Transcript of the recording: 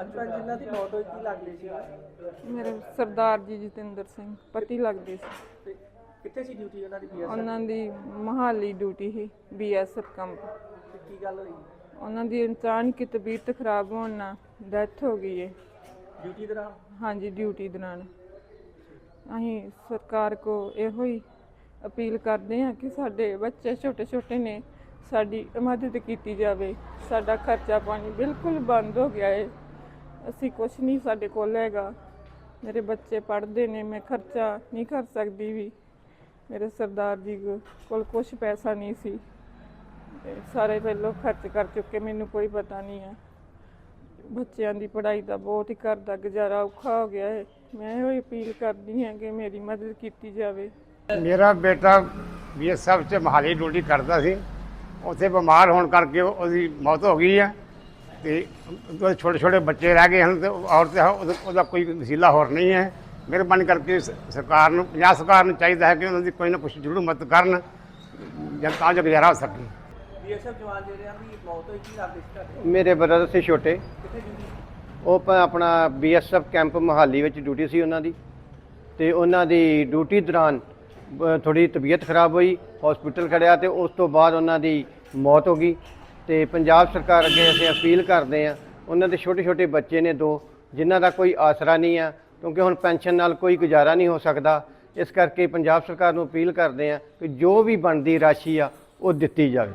ਅੱਜ ਭੈਣ ਜਿਨ੍ਹਾਂ ਦੀ ਮੌਤ ਹੋਈ ਕੀ ਲੱਗਦੇ ਸੀ? ਮੇਰੇ ਸਰਦਾਰ ਜੀ ਜਤਿੰਦਰ ਸਿੰਘ ਪਤੀ ਲੱਗਦੇ ਸੀ। ਤੇ ਕਿੱਥੇ ਸੀ ਡਿਊਟੀ ਉਹਨਾਂ ਦੀ ਪੀਐਸ ਉਹਨਾਂ ਦੀ ਮਹਾਲੀ ਡਿਊਟੀ ਸੀ ਬੀਐਸਐਫ ਕੰਪ ਤੇ ਕੀ ਗੱਲ ਹੋਈ? ਉਹਨਾਂ ਦੀ ਅਚਾਨਕ ਹੀ ਤਬੀਅਤ ਖਰਾਬ ਹੋਣ ਨਾਲ ਡੈਥ ਹੋ ਗਈ ਹੈ ਡਿਊਟੀ ਦੌਰਾਨ ਹਾਂਜੀ ਡਿਊਟੀ ਦੌਰਾਨ ਅਸੀਂ ਸਰਕਾਰ ਕੋ ਇਹੋ ਹੀ ਅਪੀਲ ਕਰਦੇ ਹਾਂ ਕਿ ਸਾਡੇ ਬੱਚੇ ਛੋਟੇ ਛੋਟੇ ਨੇ ਸਾਡੀ ਮਦਦ ਕੀਤੀ ਜਾਵੇ। ਸਾਡਾ ਖਰਚਾ ਪਾਣੀ ਬਿਲਕੁਲ ਬੰਦ ਹੋ ਗਿਆ ਹੈ ਅਸੀਂ ਕੁਝ ਨਹੀਂ ਸਾਡੇ ਕੋਲ ਹੈਗਾ। ਮੇਰੇ ਬੱਚੇ ਪੜ੍ਹਦੇ ਨੇ, ਮੈਂ ਖਰਚਾ ਨਹੀਂ ਕਰ ਸਕਦੀ ਵੀ। ਮੇਰੇ ਸਰਦਾਰ ਜੀ ਕੋ- ਕੋਲ ਕੁਝ ਪੈਸਾ ਨਹੀਂ ਸੀ। ਸਾਰੇ ਪਹਿਲੋਂ ਖਰਚ ਕਰ ਚੁੱਕੇ, ਮੈਨੂੰ ਕੋਈ ਪਤਾ ਨਹੀਂ ਹੈ ਬੱਚਿਆਂ ਦੀ ਪੜ੍ਹਾਈ ਦਾ ਬਹੁਤ ਹੀ ਘਰ ਦਾ ਗੁਜ਼ਾਰਾ ਔਖਾ ਹੋ ਗਿਆ ਹੈ ਮੈਂ ਇਹੋ ਅਪੀਲ ਕਰਦੀ ਹਾਂ ਕਿ ਮੇਰੀ ਮਦਦ ਕੀਤੀ ਜਾਵੇ। ਮੇਰਾ ਬੇਟਾ ਬੀਐਸਐਫ ਚ ਮਹਾਲੀ ਡਿਊਟੀ ਕਰਦਾ ਸੀ। ਉੱਥੇ ਬਿਮਾਰ ਹੋਣ ਕਰਕੇ ਉਹ- ਉਹਦੀ ਮੌਤ ਹੋ ਗਈ ਹੈ ਤੇ ਉਹਦੇ ਛੋਟੇ ਛੋਟੇ ਬੱਚੇ ਰਹਿ ਗਏ ਹਨ ਤੇ ਔਰਤ ਉਹਦਾ ਕੋਈ ਵਸੀਲਾ ਹੋਰ ਨਹੀਂ ਹੈ। ਮਿਹਰਬਾਨੀ ਕਰਕੇ ਸਰਕਾਰ ਨੂੰ ਪੰਜਾਬ ਸਰਕਾਰ ਨੂੰ ਚਾਹੀਦਾ ਹੈ ਕਿ ਉਹਨਾਂ ਦੀ ਕੋਈ ਨਾ ਕੁਛ ਜ਼ਰੂਰ ਮਦਦ ਕਰਨ ਜਾਂ ਤਾਂ ਜੋ ਗੁਜ਼ਾਰਾ ਹੋ ਸਕੇ। ਬੀਐਸਐਫ ਜਵਾਨ ਜਿਹੜੇ ਆ ਦੀ ਮੌਤ ਹੋਈ ਕੀ ਲੱਗਦੇ ਸੀ ਤੁਹਾਡੇ? ਮੇਰੇ ਬ੍ਰਦਰ ਸੀ ਛੋਟੇ। ਉਹ ਆਪਣਾ ਬੀਐਸਐਫ ਕੈਂਪ ਮਹਾਲੀ ਵਿੱਚ ਡਿਊਟੀ ਸੀ ਉਹਨਾਂ ਦੀ। ਤੇ ਉਹਨਾਂ ਦੀ ਡਿਊਟੀ ਦੌਰਾਨ ਥੋੜੀ ਤਬੀਅਤ ਖਰਾਬ ਹੋਈ ਹਸਪੀਟਲ ਖੜਿਆ ਤੇ ਉਸ ਤੋਂ ਬਾਅਦ ਉਹਨਾਂ ਦੀ ਮੌਤ ਹੋ ਗਈ। ਤੇ ਪੰਜਾਬ ਸਰਕਾਰ ਅੱਗੇ ਅਸੀਂ ਅਪੀਲ ਕਰਦੇ ਆ ਉਹਨਾਂ ਦੇ ਛੋਟੇ ਛੋਟੇ ਬੱਚੇ ਨੇ ਦੋ, ਜਿਨ੍ਹਾਂ ਦਾ ਕੋਈ ਆਸਰਾ ਨਹੀਂ ਆ, ਕਿਉਂਕਿ ਹੁਣ ਪੈਨਸ਼ਨ ਨਾਲ ਕੋਈ ਗੁਜ਼ਾਰਾ ਨਹੀਂ ਹੋ ਸਕਦਾ। ਇਸ ਕਰਕੇ ਪੰਜਾਬ ਸਰਕਾਰ ਨੂੰ ਅਪੀਲ ਕਰਦੇ ਆ ਕਿ ਜੋ ਵੀ ਬਣਦੀ ਰਾਸ਼ੀ ਆ, ਉਹ ਦਿੱਤੀ ਜਾਵੇ।